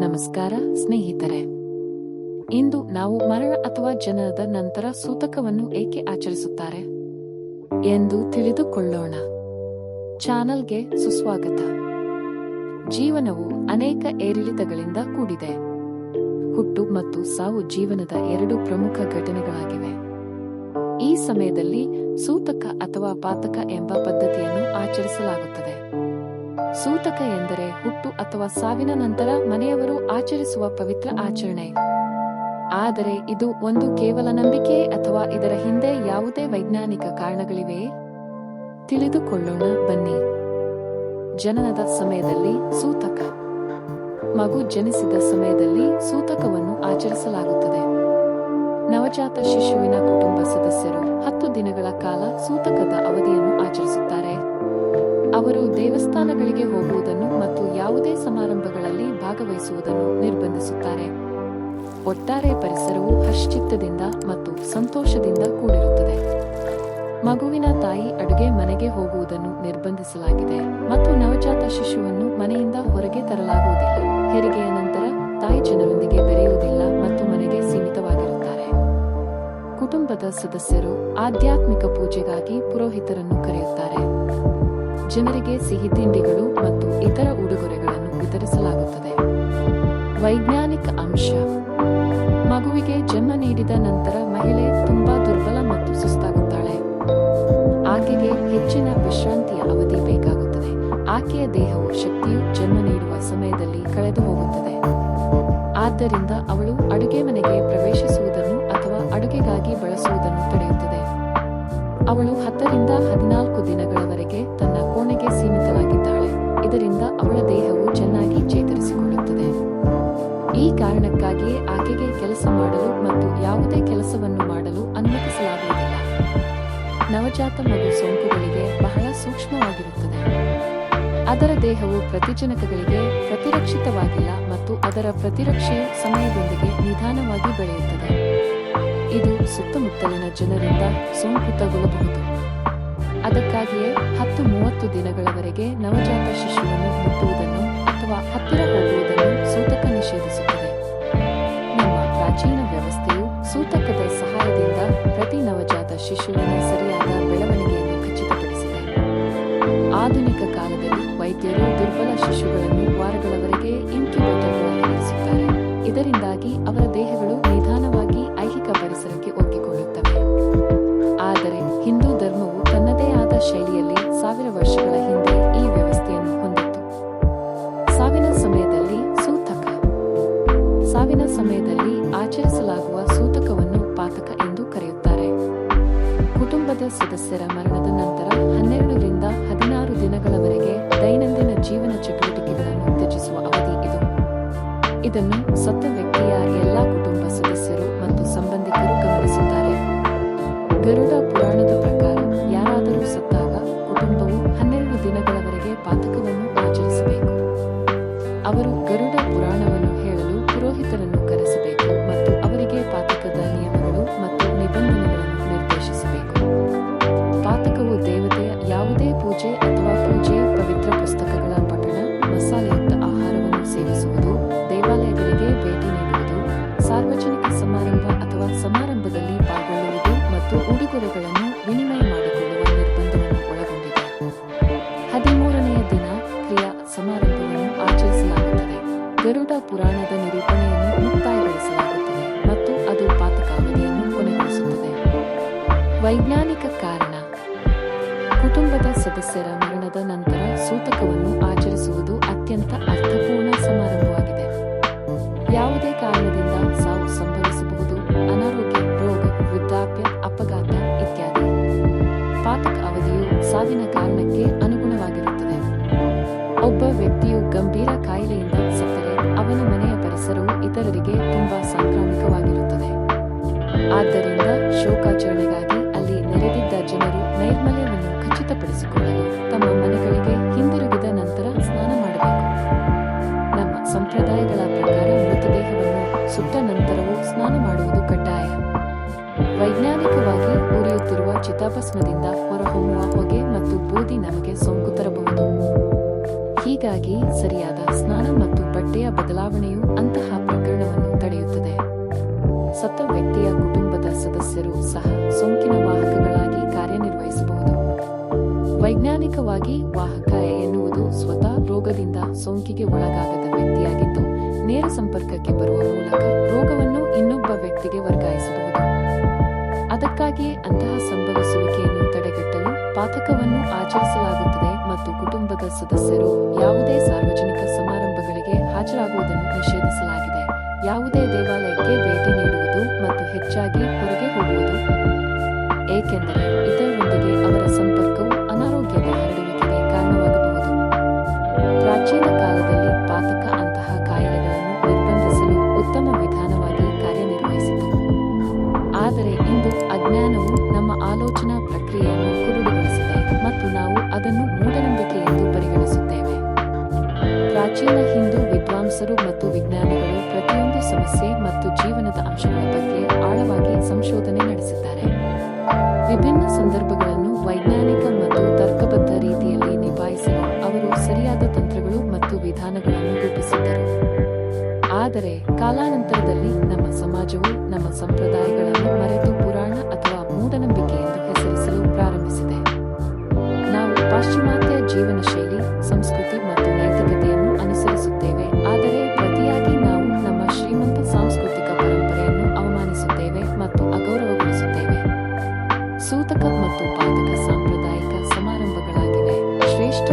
ನಮಸ್ಕಾರ, ಸ್ನೇಹಿತರೆ. ಇಂದು ನಾವು ಮರಣ ಅಥವಾ ಜನನದ ನಂತರ ಸೂತಕವನ್ನು ಏಕೆ ಆಚರಿಸುತ್ತಾರೆ? ಎಂದು ತಿಳಿದುಕೊಳ್ಳೋಣ. ಚಾನಲ್ಗೆ ಸುಸ್ವಾಗತ. ಜೀವನವು ಅನೇಕ ಏರಿಳಿತಗಳಿಂದ ಕೂಡಿದೆ. ಹುಟ್ಟು ಮತ್ತು ಸಾವು ಜೀವನದ ಎರಡು ಪ್ರಮುಖ ಘಟನೆಗಳಾಗಿವೆ. ಈ ಸಮಯದಲ್ಲಿ ಸೂತಕ ಅಥವಾ ಪಾತಕ ಎಂಬ ಪದ್ಧತಿಯನ್ನು ಆಚರಿಸಲಾಗುತ್ತದೆ. ಸೂತಕ ಎಂದರೆ ಹುಟ್ಟು ಅಥವಾ ಸಾವಿನ ನಂತರ ಮನೆಯವರು ಆಚರಿಸುವ ಪವಿತ್ರ ಆಚರಣೆ. ಆದರೆ ಇದು ಒಂದು ಕೇವಲ ನಂಬಿಕೆ ಅಥವಾ ಇದರ ಹಿಂದೆ ಯಾವುದೇ ವೈಜ್ಞಾನಿಕ ಕಾರಣಗಳಿವೆಯೇ? ತಿಳಿದುಕೊಳ್ಳೋಣ, ಬನ್ನಿ. ಜನನದ ಸಮಯದಲ್ಲಿ ಸೂತಕ. ಮಗು ಜನಿಸಿದ ಸಮಯದಲ್ಲಿ ಸೂತಕವನ್ನು ಆಚರಿಸಲಾಗುತ್ತದೆ. ನವಜಾತ ಶಿಶುವಿನ ಕುಟುಂಬ ಸದಸ್ಯರು ಹತ್ತು ದಿನಗಳ ಕಾಲ ಸೂತಕದ ದೇವಸ್ಥಾನಗಳಿಗೆ ಹೋಗುವುದನ್ನು ಮತ್ತು ಯಾವುದೇ ಸಮಾರಂಭಗಳಲ್ಲಿ ಭಾಗವಹಿಸುವುದನ್ನು ನಿರ್ಬಂಧಿಸುತ್ತಾರೆ. ಒಟ್ಟಾರೆ ಪರಿಸರವು ಹರ್ಷಚಿತ್ತದಿಂದ ಮತ್ತು ಸಂತೋಷದಿಂದ ಕೂಡಿರುತ್ತದೆ. ಮಗುವಿನ ತಾಯಿ ಅಡುಗೆ ಮನೆಗೆ ಹೋಗುವುದನ್ನು ನಿರ್ಬಂಧಿಸಲಾಗಿದೆ ಮತ್ತು ನವಜಾತ ಶಿಶುವನ್ನು ಮನೆಯಿಂದ ಹೊರಗೆ ತರಲಾಗುವುದಿಲ್ಲ. ಹೆರಿಗೆಯ ನಂತರ ತಾಯಿ ಜನರೊಂದಿಗೆ ಬೆರೆಯುವುದಿಲ್ಲ ಮತ್ತು ಮನೆಗೆ ಸೀಮಿತವಾಗಿರುತ್ತಾರೆ. ಕುಟುಂಬದ ಸದಸ್ಯರು ಆಧ್ಯಾತ್ಮಿಕ ಪೂಜೆಗಾಗಿ ಪುರೋಹಿತರನ್ನು ಕರೆಯುತ್ತಾರೆ. ಜನರಿಗೆ ಸಿಹಿ ತಿಂಡಿಗಳು ಮತ್ತು ಇತರ ಉಡುಗೊರೆಗಳನ್ನು ವಿತರಿಸಲಾಗುತ್ತದೆ. ವೈಜ್ಞಾನಿಕ ಅಂಶ. ಮಗುವಿಗೆ ಜನ್ಮ ನೀಡಿದ ನಂತರ ಮಹಿಳೆ ತುಂಬಾ ದುರ್ಬಲ ಮತ್ತು ಸುಸ್ತಾಗುತ್ತಾಳೆ. ಆಕೆಗೆ ಹೆಚ್ಚಿನ ವಿಶ್ರಾಂತಿಯ ಅವಧಿ ಬೇಕಾಗುತ್ತದೆ. ಆಕೆಯ ದೇಹವು ಶಕ್ತಿಯು ಜನ್ಮ ನೀಡುವ ಸಮಯದಲ್ಲಿ ಕಳೆದು ಹೋಗುತ್ತದೆ ಆದ್ದರಿಂದ ಅವಳು ಅಡುಗೆ ಮನೆಗೆ ಇದರಿಂದ ಅವಳ ದೇಹವು ಚೆನ್ನಾಗಿ ಚೇತರಿಸಿಕೊಳ್ಳುತ್ತದೆ. ಈ ಕಾರಣಕ್ಕಾಗಿಯೇ ಆಕೆಗೆ ಕೆಲಸ ಮಾಡಲು ಮತ್ತು ಯಾವುದೇ ಕೆಲಸವನ್ನು ಮಾಡಲು ಅನುಮತಿಸಲಾಗುವುದಿಲ್ಲ. ನವಜಾತ ಮಗು ಸೋಂಕುಗಳಿಗೆ ಬಹಳ ಸೂಕ್ಷ್ಮವಾಗಿರುತ್ತದೆ. ಅದರ ದೇಹವು ಪ್ರತಿಜನಕಗಳಿಗೆ ಪ್ರತಿರಕ್ಷಿತವಾಗಿಲ್ಲ ಮತ್ತು ಅದರ ಪ್ರತಿರಕ್ಷೆ ಸಮಯದೊಂದಿಗೆ ನಿಧಾನವಾಗಿ ಬೆಳೆಯುತ್ತದೆ. ಇದು ಸುತ್ತಮುತ್ತಲಿನ ಜನರಿಂದ ಸೋಂಕುತಗೊಳ್ಳಬಹುದು ಅದಕ್ಕಾಗಿಯೇ ಹತ್ತು ಮೂವತ್ತು ದಿನಗಳವರೆಗೆ ನವಜಾತ ಶಿಶುವನ್ನು ಮುಟ್ಟುವುದನ್ನು ಅಥವಾ ಹತ್ತಿರ ಹೋಗುವುದನ್ನು ಸೂತಕ ನಿಷೇಧಿಸುತ್ತದೆ. ನಮ್ಮ ಪ್ರಾಚೀನ ವ್ಯವಸ್ಥೆಯು ಸೂತಕದ ಸಾವಿನ ಸಮಯದಲ್ಲಿ ಆಚರಿಸಲಾಗುವ ಸೂತಕವನ್ನು ಪಾತಕ ಎಂದು ಕರೆಯುತ್ತಾರೆ. ಕುಟುಂಬದ ಸದಸ್ಯರ ಮರಣದ ನಂತರ ಹನ್ನೆರಡರಿಂದ ಹದಿನಾರು ದಿನಗಳವರೆಗೆ ದೈನಂದಿನ ಜೀವನ ಚಟುವಟಿಕೆಗಳನ್ನು ತ್ಯಜಿಸುವ ಅವಧಿ ಇದು. ಇದನ್ನು ಸತ್ತ ವ್ಯಕ್ತಿಯ ಎಲ್ಲಾ ಪುರಾಣದ ನಿರೂಪಣೆಯನ್ನು ಮುಕ್ತಾಯಗೊಳಿಸಲಾಗುತ್ತದೆ ಮತ್ತು ಅದು ಪಾತಕಾವಧಿಯನ್ನು ಕೊನೆಗೊಳಿಸುತ್ತದೆ. ವೈಜ್ಞಾನಿಕ ಕಾರಣ. ಕುಟುಂಬದ ಸದಸ್ಯರ ಮರಣದ ನಂತರ ಸೂತಕವನ್ನು ಆಚರಿಸುವುದು ಅತ್ಯಂತ ಅರ್ಥಪೂರ್ಣ ಸಮಾರಂಭವಾಗಿದೆ. ಯಾವುದೇ ಕಾರಣದಿಂದ ಇತರರಿಗೆ ತುಂಬಾ ಸಾಂಕ್ರಾಮಿಕವಾಗಿರುತ್ತದೆ. ಆದ್ದರಿಂದ ಶೋಕಾಚರಣೆಗಾಗಿ ಅಲ್ಲಿ ನೆರೆದಿದ್ದ ಜನರು ನೈರ್ಮಲ್ಯವನ್ನು ಖಚಿತಪಡಿಸಿಕೊಳ್ಳಲು ತಮ್ಮ ಮನೆಗಳಿಗೆ ಹಿಂದಿರುಗಿದ ನಂತರ ಸ್ನಾನ ಮಾಡಬೇಕು. ನಮ್ಮ ಸಂಪ್ರದಾಯಗಳ ಪ್ರಕಾರ ಮೃತದೇಹವನ್ನು ಸುಟ್ಟ ನಂತರವೂ ಸ್ನಾನ ಮಾಡುವುದು ಕಡ್ಡಾಯ. ವೈಜ್ಞಾನಿಕವಾಗಿ ಉರಿಯುತ್ತಿರುವ ಚಿತಾಭಸ್ಮದಿಂದ ಹೊರಹೊಮ್ಮುವ ಹೊಗೆ ಮತ್ತು ಬೂದಿ ನಮಗೆ ಸೋಂಕು ತರಬಹುದು. ಹೀಗಾಗಿ ಸರಿಯಾದ ಸ್ನಾನ ಮತ್ತು ಬಟ್ಟೆಯ ಬದಲಾವಣೆಯು ಅಂತಹ ಸತ್ತ ವ್ಯಕ್ತಿಯ ಕುಟುಂಬದ ಸದಸ್ಯರು ಸಹ ಸೋಂಕಿನ ವಾಹಕಗಳಾಗಿ ಕಾರ್ಯನಿರ್ವಹಿಸಬಹುದು. ವೈಜ್ಞಾನಿಕವಾಗಿ ವಾಹಕ ಎನ್ನುವುದು ಸ್ವತಃ ರೋಗದಿಂದ ಸೋಂಕಿಗೆ ಒಳಗಾಗದ ವ್ಯಕ್ತಿಯಾಗಿದ್ದು, ನೇರ ಸಂಪರ್ಕಕ್ಕೆ ಬರುವ ಮೂಲಕ ರೋಗವನ್ನು ಇನ್ನೊಬ್ಬ ವ್ಯಕ್ತಿಗೆ ವರ್ಗಾಯಿಸಬಹುದು. ಅದಕ್ಕಾಗಿಯೇ ಅಂತಹ ಸಂಭವಿಸುವಿಕೆಯನ್ನು ತಡೆಗಟ್ಟಲು ಪಾತಕವನ್ನು ಆಚರಿಸಲಾಗುತ್ತದೆ ಮತ್ತು ಕುಟುಂಬದ ಸದಸ್ಯರು ಯಾವುದೇ ಸಾರ್ವಜನಿಕ ಸಮಾರಂಭಗಳಿಗೆ ಹಾಜರಾಗುವುದನ್ನು ನಿಷೇಧಿಸಲಾಗಿದೆ ಆದರೆ ಇಂದು ಅಜ್ಞಾನವು ನಮ್ಮ ಆಲೋಚನಾ ಪ್ರಕ್ರಿಯೆಯನ್ನು ಕುರುಡುಗೊಳಿಸಿದೆ ಮತ್ತು ನಾವು ಅದನ್ನು ಮೂಢನಂಬಿಕೆ ಎಂದು ಪರಿಗಣಿಸುತ್ತೇವೆ. ಪ್ರಾಚೀನ ಹಿಂದೂ ವಿದ್ವಾಂಸರು ಮತ್ತು ವಿಜ್ಞಾನಿಗಳು ಪ್ರತಿಯೊಂದು ಸಮಸ್ಯೆ ಮತ್ತು ಜೀವನದ ಅಂಶಗಳ ಬಗ್ಗೆ ಆಳವಾಗಿ ಸಂಶೋಧನೆ ನಡೆಸಿದ್ದಾರೆ. ವಿಭಿನ್ನ ಸಂದರ್ಭಗಳನ್ನು ವೈಜ್ಞಾನಿಕ ಮತ್ತು ತರ್ಕಬದ್ಧ ರೀತಿಯಲ್ಲಿ ನಿಭಾಯಿಸಲು ಅವರು ಸರಿಯಾದ ತಂತ್ರಗಳು ಮತ್ತು ರೂಪಿಸಿದ್ದರು ಆದರೆ ಕಾಲಾನಂತರದಲ್ಲಿ ನಮ್ಮ ಸಮಾಜವು ನಮ್ಮ ಸಂಪ್ರದಾಯಗಳನ್ನು ಮರೆತು ಪುರಾಣ ಅಥವಾ ಮೂಢನಂಬಿಕೆ ಎಂದು ಹೆಸರಿಸಲು ಪ್ರಾರಂಭಿಸಿದೆ. ನಾವು ಪಾಶ್ಚಿಮಾತ್ಯ ಜೀವನ ಶೈಲಿ, ಸಂಸ್ಕೃತಿ ಮತ್ತು ನೈತಿಕತೆಯನ್ನು ಅನುಸರಿಸುತ್ತೇವೆ. ಆದರೆ ಪ್ರತಿಯಾಗಿ ನಾವು ನಮ್ಮ ಶ್ರೀಮಂತ ಸಾಂಸ್ಕೃತಿಕ ಪರಂಪರೆಯನ್ನು ಅವಮಾನಿಸುತ್ತೇವೆ ಮತ್ತು ಅಗೌರವಗೊಳಿಸುತ್ತೇವೆ. ಸೂತಕ ಮತ್ತು ಪಾದಕ ಸಾಂಪ್ರದಾಯಿಕ ಸಮಾರಂಭಗಳಾಗಿವೆ. ಶ್ರೇಷ್ಠ